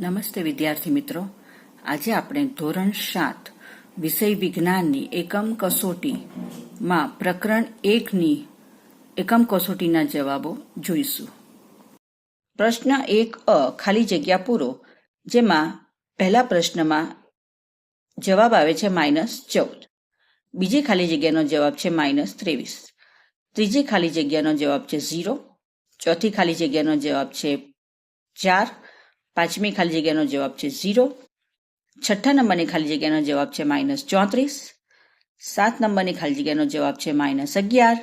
નમસ્તે વિદ્યાર્થી મિત્રો. આજે આપણે ધોરણ સાત, વિષય વિજ્ઞાનની એકમ કસોટીમાં પ્રકરણ એકની એકમ કસોટીના જવાબો જોઈશું. પ્રશ્ન એક અ, ખાલી જગ્યા પૂરો, જેમાં પહેલા પ્રશ્નમાં જવાબ આવે છે માઇનસ ચૌદ. બીજી ખાલી જગ્યાનો જવાબ છે માઇનસ ત્રેવીસ. ત્રીજી ખાલી જગ્યાનો જવાબ છે ઝીરો. ચોથી ખાલી જગ્યાનો જવાબ છે ચાર. પાંચમી ખાલી જગ્યાનો જવાબ છે ઝીરો. છઠ્ઠા નંબરની ખાલી જગ્યાનો જવાબ છે માઇનસ ચોત્રીસ. સાત નંબરની ખાલી જગ્યાનો જવાબ છે માઇનસ અગિયાર.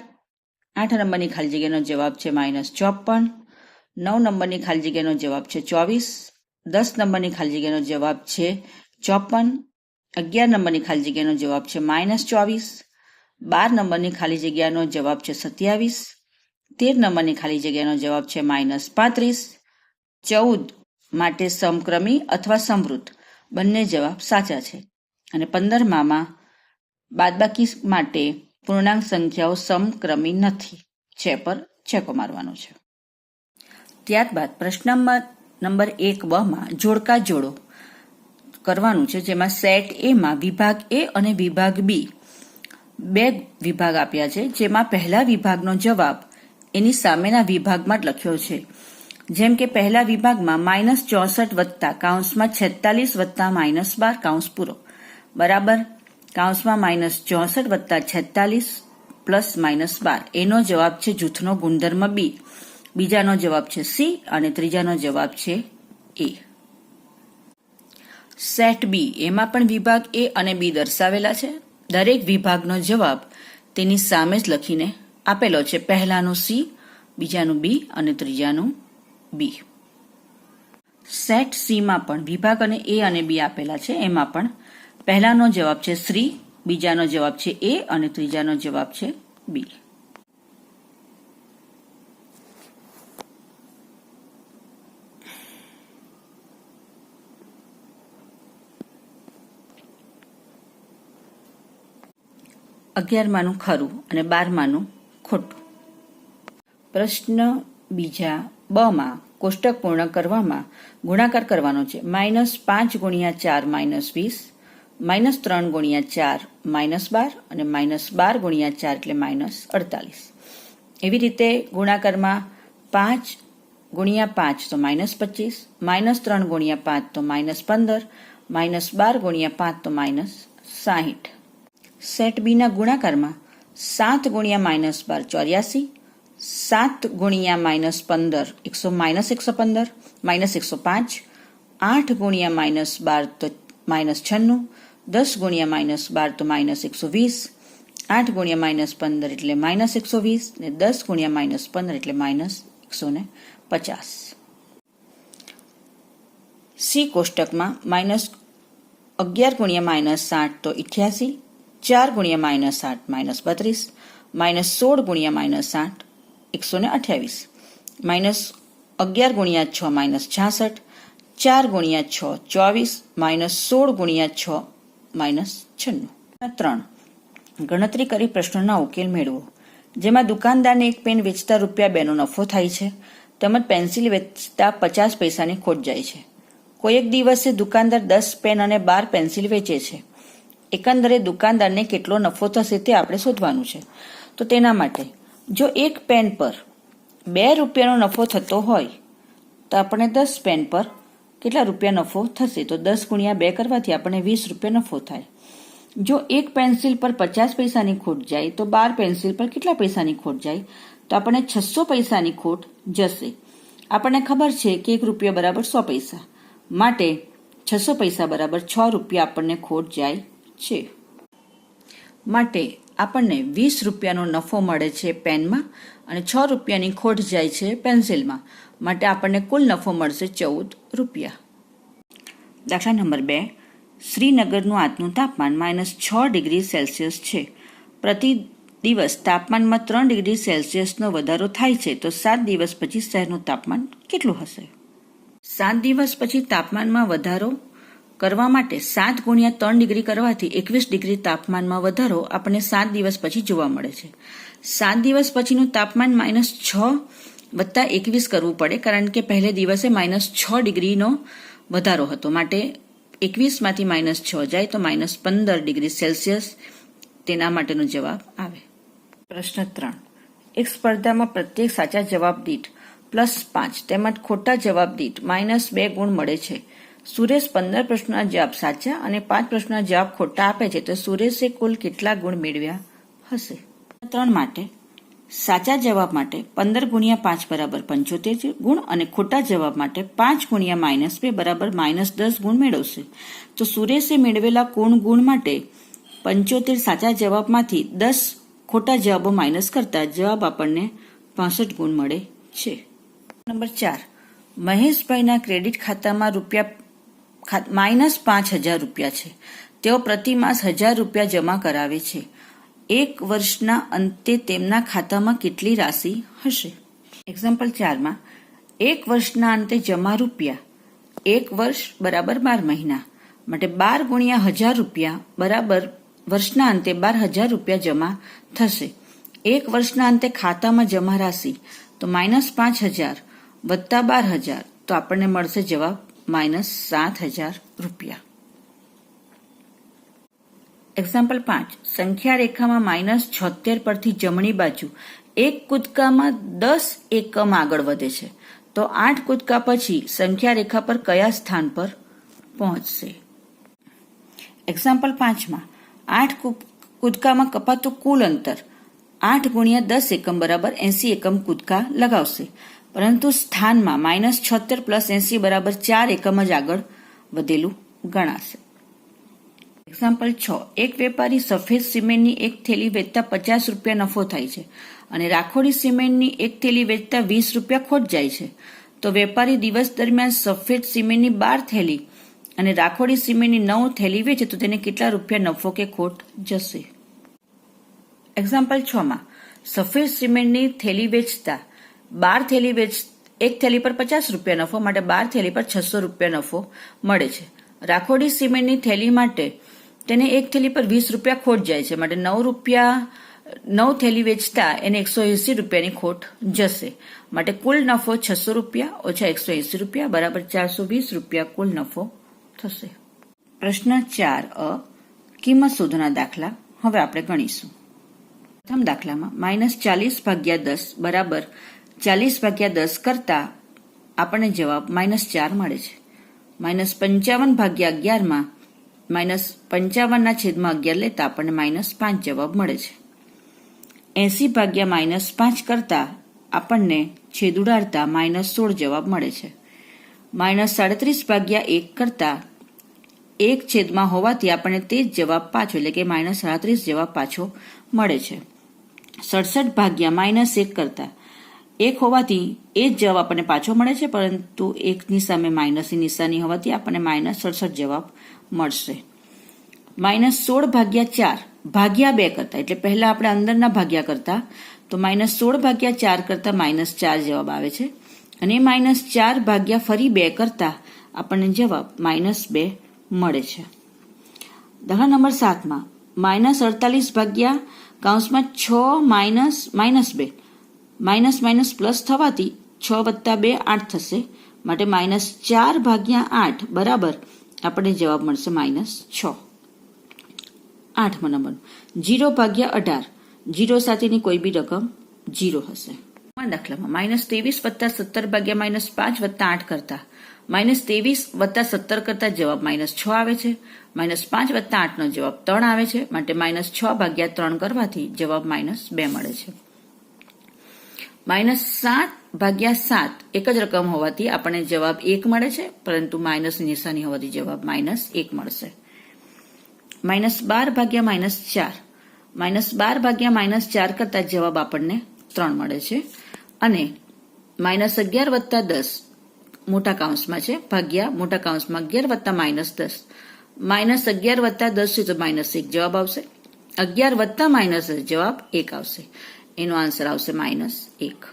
આઠ નંબરની ખાલી જગ્યાનો જવાબ છે માઇનસ ચોપન. નવ નંબરની ખાલી જગ્યાનો જવાબ છે ચોવીસ. દસ નંબરની ખાલી જગ્યાનો જવાબ છે ચોપન. અગિયાર નંબરની ખાલી જગ્યાનો જવાબ છે માઇનસ ચોવીસ. બાર નંબરની ખાલી જગ્યાનો જવાબ છે સત્યાવીસ. તેર નંબરની ખાલી જગ્યાનો જવાબ છે માઇનસ પાંત્રીસ. ચૌદ માટે સમક્રમી અથવા સમૃદ્ધ બંને જવાબ સાચા છે. અને પંદરમામાં બાદબાકી માટે પૂર્ણાંક સંખ્યાઓ સમક્રમી નથી. છે પર છેકો મારવાનો છે. ત્યારબાદ પ્રશ્ન નંબર એક બમાં જોડકા જોડો કરવાનું છે, જેમાં સેટ એમાં વિભાગ એ અને વિભાગ બી બે વિભાગ આપ્યા છે, જેમાં પહેલા વિભાગનો જવાબ એની સામેના વિભાગમાં જ લખ્યો છે. જેમ કે પહેલા વિભાગમાં માઇનસ ચોસઠ વત્તા કાઉન્સમાં છેતાલીસ વત્તા માઇનસ બાર કાઉન્સ પૂરો. બરાબર? કાઉન્સમાં માઇનસ ચોસઠ વત્તા છેતાલીસ પ્લસ માઇનસ બાર. એનો જવાબ છે જૂથનો ગુણધર્મ બી. બીજાનો જવાબ છે સી અને ત્રીજાનો જવાબ છે એ. સેટ બી. એમાં પણ વિભાગ એ અને બી દર્શાવેલા છે. દરેક વિભાગનો જવાબ તેની સામે જ લખીને આપેલો છે. પહેલાનું સી, બીજાનું બી અને ત્રીજાનું બી સેટ સીમાં પણ વિભાગ અને એ અને બી આપેલા છે. એમાં પણ પહેલાનો જવાબ છે શ્રી બીજાનો જવાબ છે એ અને ત્રીજાનો જવાબ છે બી અગિયારમાનું ખરું અને બારમાનું ખોટું. પ્રશ્ન બીજા બમાં કોષ્ટક પૂર્ણ કરવામાં ગુણાકાર કરવાનો છે. માઇનસ પાંચ ગુણ્યા ચાર માઇનસ વીસ, માઇનસ ત્રણ ગુણ્યા ચાર માઇનસ બાર અને માઇનસ બાર ગુણ્યા ચાર એટલે માઇનસ અડતાલીસ. એવી રીતે ગુણાકારમાં પાંચ ગુણ્યા પાંચ તો માઇનસ પચીસ, માઇનસ ત્રણ ગુણ્યા પાંચ તો માઇનસ પંદર, માઇનસ બાર ગુણ્યા પાંચ તો માઇનસ સાહીઠ. સેટ બીના ગુણાકારમાં સાત ગુણ્યા માઇનસ બાર ચોર્યાસી સાત ગુણ્યા માઇનસ પંદર, એકસો માઇનસ એકસો પંદર, માઇનસ એકસો પાંચ, આઠ ગુણ્યા માઇનસ બાર તો માઇનસ છન્નું, દસ ગુણ્યા માઇનસ બાર તો માઇનસ એકસો વીસ, આઠ ગુણ્યા માઇનસ પંદર એટલે માઇનસ એકસો વીસ, ને દસ ગુણ્યા માઇનસ પંદર એટલે માઇનસ એકસો ને પચાસ. સી કોષ્ટકમાં માઇનસ અગિયાર ગુણ્યા માઇનસ સાઠ તો ઇઠ્યાસી, ચાર ગુણ્યા માઇનસ આઠ માઇનસ બત્રીસ, માઇનસ સોળ ગુણ્યા માઇનસ આઠ એકસો ને અઠ્યાવીસ. માઇનસ અગિયાર ગુણ્યા છ માઇનસ છાસઠ. ચાર ગુણ્યા છ ચોવીસ. માઇનસ સોળ ગુણ્યા છ માઇનસ છન્નું. ત્રણ. ગણતરી કરી પ્રશ્નોના ઉકેલ મેળવો. જેમાં દુકાનદારને એક પેન વેચતા રૂપિયા બેનો નફો થાય છે. તેમજ પેન્સિલ વેચતા પચાસ પૈસાની ખોટ જાય છે. કોઈ એક દિવસે દુકાનદાર દસ પેન અને બાર પેન્સિલ વેચે છે. એકંદરે દુકાનદારને કેટલો નફો થશે તે આપણે શોધવાનું છે. તો તેના માટે જો એક પેન પર બે રૂપિયાનો નફો થતો હોય, તો આપણે દસ પેન પર કેટલા રૂપિયા નફો થશે? તો દસ ગુણ્યા બે કરવાથી આપણને વીસ રૂપિયા નફો થાય. જો એક પેન્સિલ પર પચાસ પૈસાની ખોટ જાય, તો બાર પેન્સિલ પર કેટલા પૈસાની ખોટ જાય? તો આપણને છસો પૈસાની ખોટ જશે. આપણને ખબર છે કે એક રૂપિયા બરાબર સો પૈસા. માટે છસો પૈસા બરાબર છ રૂપિયા આપણને ખોટ જાય છે. માટે આપણને વીસ રૂપિયાનો નફો મળે છે પેનમાં અને છ રૂપિયાની ખોટ જાય છે પેન્સિલમાં. માટે આપણને કુલ નફો મળશે ચૌદ રૂપિયા. દાખલા નંબર બે. શ્રીનગરનું આજનું તાપમાન માઇનસ છ ડિગ્રી સેલ્સિયસ છે. પ્રતિ દિવસ તાપમાનમાં ત્રણ ડિગ્રી સેલ્સિયસનો વધારો થાય છે તો સાત દિવસ પછી શહેરનું તાપમાન કેટલું હશે? સાત દિવસ પછી તાપમાનમાં વધારો કરવા માટે સાત ગુણ્યા ત્રણ ડિગ્રી કરવાથી એકવીસ ડિગ્રી તાપમાનમાં વધારો આપણને સાત દિવસ પછી જોવા મળે છે. સાત દિવસ પછીનું તાપમાન માઇનસ છ વત્તા એકવીસ કરવું પડે, કારણ કે પહેલે દિવસે માઇનસ છ ડિગ્રીનો વધારો હતો. માટે એકવીસમાંથી માઇનસ છ જાય તો માઇનસ પંદર ડિગ્રી સેલ્સિયસ તેના માટેનો જવાબ આવે. પ્રશ્ન ત્રણ. એક સ્પર્ધામાં પ્રત્યેક સાચા જવાબ દીઠ પ્લસ પાંચ, તેમજ ખોટા જવાબ દીઠ માઇનસ બે ગુણ મળે છે. સુરેશ પંદર પ્રશ્નોના જવાબ સાચા અને પાંચ પ્રશ્નોના જવાબ ખોટા આપે છે, તો સુરેશે કુલ કેટલા ગુણ મેળવ્યા હશે? ત્રણ માટે, સાચા જવાબ માટે પંદર ગુણ્યા પાંચ બરાબર પંચોતેર ગુણ અને ખોટા જવાબ માટે પાંચ ગુણ્યા માઇનસ બે બરાબર માઇનસ દસ ગુણ મેળવશે. તો સુરેશે મેળવેલા કુણ ગુણ માટે પંચોતેર સાચા જવાબમાંથી દસ ખોટા જવાબો માઇનસ કરતા જવાબ આપણને પાસઠ ગુણ મળે છે. નંબર ચાર, મહેશભાઈના ક્રેડિટ ખાતામાં રૂપિયા માઇનસ પાંચ હજાર રૂપિયા છે. તેઓ પ્રતિ માસ હજાર રૂપિયા જમા કરાવે છે. એક વર્ષના અંતે તેમના ખાતામાં કેટલી રાશિ હશે? એક્ઝામ્પલ ચારમાં, એક વર્ષના અંતે જમા રૂપિયા, એક વર્ષ બરાબર બાર મહિના, માટે બાર ગુણ્યા હજાર રૂપિયા બરાબર વર્ષના અંતે બાર હજાર રૂપિયા જમા થશે. એક વર્ષના અંતે ખાતામાં જમા રાશિ, તો માઇનસ પાંચ હજાર વત્તા બાર હજાર, તો આપણને મળશે જવાબ માઇનસ સાત હજાર રૂપિયા. એક્ઝામ્પલ પાંચ. સંખ્યા રેખામાં માઇનસ છોતેર પરથી જમણી બાજુ એક કૂદકામાં દસ એકમ આગળ વધે છે. તો આઠ કૂદકા પછી સંખ્યા રેખા પર કયા સ્થાન પર પહોંચશે? એક્ઝામ્પલ પાંચમાં. આઠ કૂદકામાં કપાતું કુલ અંતર આઠ ગુણ્યા દસ એકમ બરાબર એસી એકમ કૂદકા લગાવશે. પરંતુ સ્થાનમાં માઇનસ છોતેર પ્લસ એસી બરાબર ચાર એકમ જ આગળ વધેલું ગણાશે. એક્ઝામ્પલ છ. એક વેપારી સફેદ સિમેન્ટની એક થેલી વેચતા પચાસ રૂપિયા નફો થાય છે અને રાખોડી સિમેન્ટની એક થેલી વેચતા વીસ રૂપિયા ખોટ જાય છે. તો વેપારી દિવસ દરમિયાન સફેદ સિમેન્ટની બાર થેલી અને રાખોડી સિમેન્ટની નવ થેલી વેચે તો તેને કેટલા રૂપિયા નફો કે ખોટ જશે? એક્ઝામ્પલ છ માં. સફેદ સિમેન્ટની થેલી વેચતા બાર થેલી વેચ, એક થેલી પર પચાસ રૂપિયા નફો, માટે બાર થેલી પર છસો રૂપિયા નફો મળે છે. રાખોડી સિમેન્ટની થેલી માટે તેને એક થેલી પર વીસ રૂપિયા ખોટ જાય છે, માટે નવ રૂપિયા, નવ થેલી વેચતા એને એકસો એંસી રૂપિયાની ખોટ જશે. માટે કુલ નફો છસો રૂપિયા ઓછા એકસો એંસી રૂપિયા બરાબર ચારસો વીસ રૂપિયા કુલ નફો થશે. પ્રશ્ન ચાર અ, કિંમત શોધના દાખલા. હવે આપણે ગણીશું. પ્રથમ દાખલામાં માઇનસ ચાલીસ ભાગ્યા દસ બરાબર ચાલીસ ભાગ્યા દસ કરતા આપણને જવાબ માઇનસ ચાર મળે છે. માઇનસ પંચાવન ભાગ્યા અગિયારમાં માઇનસ પંચાવનના છેદમાં અગિયાર લેતા આપણને માઇનસ પાંચ જવાબ મળે છે. એસી ભાગ્યા માઇનસ પાંચ કરતા આપણને છેદ ઉડાડતા માઇનસ સોળ જવાબ મળે છે. માઇનસ સાડત્રીસ ભાગ્યા એક કરતા એક છેદમાં હોવાથી આપણને તે જ જવાબ પાછો, એટલે કે માઇનસ સાડત્રીસ જવાબ પાછો મળે છે. સડસઠ ભાગ્યા માઇનસ એક કરતા એક હોવાથી એ જ જવાબ આપણને પાછો મળે છે, પરંતુ એકની સામે માઇનસની નિશાની હોવાથી આપણને માઇનસ સડસઠ જવાબ મળશે. માઇનસ સોળ ભાગ્યા ચાર, ભાગ્યા બે કરતા, એટલે પહેલા આપણે અંદરના ભાગ્યા કરતા, તો માઇનસ સોળ ભાગ્યા ચાર કરતા માઇનસ ચાર જવાબ આવે છે. અને માઇનસ ચાર ભાગ્યા ફરી બે કરતા આપણને જવાબ માઇનસ બે મળે છે. દાખલા નંબર સાતમાં, માઇનસ અડતાલીસ ભાગ્યા કાઉન્સમાં છ માઇનસ માઇનસ બે માઇનસ માઇનસ પ્લસ થવાથી છ વત્તા બે આઠ થશે. માટે માઇનસ ચાર ભાગ્યા આઠ બરાબર આપણને જવાબ મળશે માઇનસ છ. આઠમો નંબર જીરો ભાગ્યા અઢાર. જીરો સાથેની કોઈ બી રકમ જીરો હશે. દાખલામાં માઇનસ ત્રેવીસ વત્તા સત્તર ભાગ્યા માઇનસ પાંચ વત્તા આઠ કરતા. માઇનસ ત્રેવીસ વત્તા સત્તર કરતા જવાબ માઇનસ છ આવે છે. માઇનસ પાંચ વત્તા આઠનો જવાબ ત્રણ આવે છે. માટે માઇનસ છ ભાગ્યા ત્રણ કરવાથી જવાબ માઇનસ બે મળે છે. માઇનસ સાત ભાગ્યા સાત એક જ રકમ હોવાથી આપણને જવાબ એક મળે છે, પરંતુ માઇનસ નિશાની હોવાથી જવાબ માઇનસ એક મળશે. માઇનસ બાર ભાગ્યા માઇનસ ચાર. માઇનસ બાર ભાગ્યા માઇનસ ચાર કરતા જવાબ આપણને ત્રણ મળે છે. અને માઇનસ અગિયાર વત્તા દસ મોટા કાઉન્સમાં છે, ભાગ્યા મોટા કાઉન્સમાં અગિયાર વત્તા માઇનસ દસ. માઇનસ અગિયાર વત્તા દસ છે તો માઇનસ એક જવાબ આવશે. અગિયાર વત્તા માઇનસ જવાબ એક આવશે. એનો આન્સર આવશે માઇનસ એક.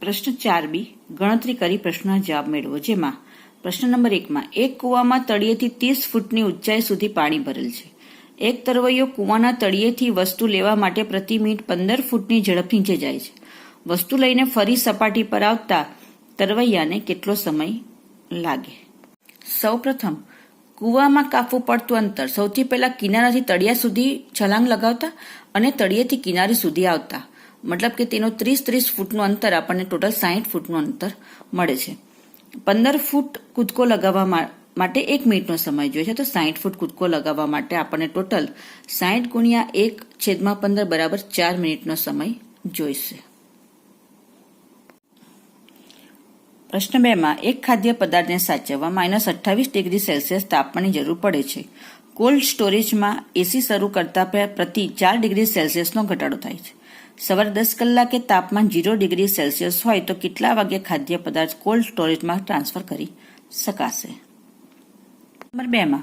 પ્રશ્ન ચાર બી. ગણતરી કરી પ્રશ્નના જવાબ મેળવો. જેમાં પ્રશ્ન નંબર એકમાં, એક કૂવામાં તળિયેથી ત્રીસ ફૂટની ઊંચાઈ સુધી પાણી ભરેલ છે. એક તરવૈયો કૂવાના તળિયેથી વસ્તુ લેવા માટે પ્રતિ મિનિટ પંદર ફૂટની ઝડપ નીચે જાય છે. વસ્તુ લઈને ફરી સપાટી પર આવતા તરવૈયાને કેટલો સમય લાગે? સૌપ્રથમ કૂવામાં કાપવું પડતું અંતર. સૌથી પહેલાં કિનારાથી તળિયા સુધી છલાંગ લગાવતા અને તળિયેથી કિનારી સુધી આવતા. મતલબ કે તેનો ત્રીસ ત્રીસ ફૂટનું અંતર આપણને ટોટલ સાહીઠ ફૂટનું અંતર મળે છે. પંદર ફૂટ કૂદકો લગાવવા માટે એક મિનિટનો સમય જોઈએ છે. તો સાહીઠ ફૂટ કૂદકો લગાવવા માટે આપણને ટોટલ સાહીઠ ગુણ્યા એક છેદમાં પંદર બરાબર ચાર મિનિટનો સમય જોઈશે. પ્રશ્ન બે માં એક ખાદ્ય પદાર્થને સાચવવા માઇનસ અઠ્ઠાવીસ ડિગ્રી સેલ્સિયસ તાપમાનની જરૂર પડે છે. કોલ્ડ સ્ટોરેજમાં એસી શરૂ કરતા પ્રતિ ચાર ડિગ્રી સેલ્સિયસનો ઘટાડો થાય છે. સવારે દસ કલાકે તાપમાન જીરો ડિગ્રી સેલ્સિયસ હોય તો કેટલા વાગે ખાદ્ય પદાર્થ કોલ્ડ સ્ટોરેજમાં ટ્રાન્સફર કરી શકાશે? નંબર બે માં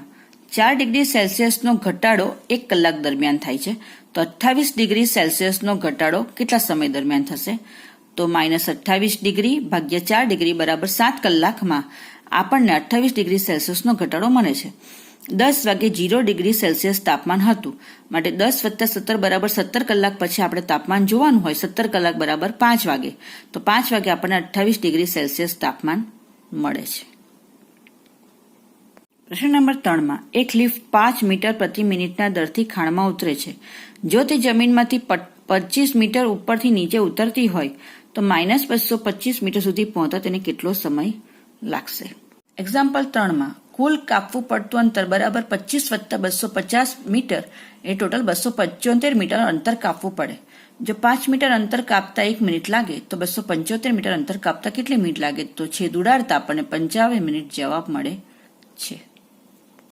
ચાર ડિગ્રી સેલ્સિયસનો ઘટાડો એક કલાક દરમિયાન થાય છે. તો અઠ્ઠાવીસ ડિગ્રી સેલ્સિયસનો ઘટાડો કેટલા સમય દરમિયાન થશે? તો માઇનસ અઠ્ઠાવીસ ડિગ્રી ભાગ્યા ચાર ડિગ્રી બરાબર સાત કલાકમાં આપણને અઠ્ઠાવીસ ડિગ્રી સેલ્સિયસનો ઘટાડો મળે છે. દસ વાગે જીરો ડિગ્રી સેલ્સિયસ તાપમાન હતું. માટે દસ વત્તા સત્તર બરાબર સત્તર કલાક પછી આપણે તાપમાન જોવાનું હોય, સત્તર કલાક બરાબર પાંચ વાગે. તો પાંચ વાગે આપણને અઠ્ઠાવીસ ડિગ્રી સેલ્સિયસ તાપમાન મળે છે. પ્રશ્ન નંબર ત્રણમાં, એક લિફ્ટ પાંચ મીટર પ્રતિ મિનિટના દરથી ખાણમાં ઉતરે છે. જો તે જમીનમાંથી પચીસ મીટર ઉપરથી નીચે ઉતરતી હોય તો માઇનસ બસો પચીસ મીટર સુધી પહોંચતા તેને કેટલો સમય લાગશે? એક્ઝામ્પલ ત્રણમાં, કુલ કાપવું પડતું અંતર બરાબર પચીસ વત્તા બસો પચાસ મીટર, એ ટોટલ બસો પંચોતેર મીટર અંતર કાપવું પડે. જો પાંચ મીટર અંતર કાપતા એક મિનિટ લાગે, તો બસો પંચોતેર મીટર અંતર કાપતા કેટલી મિનિટ લાગે? તો છેદ ઉડાડતા આપણને પંચાવન મિનિટ જવાબ મળે છે.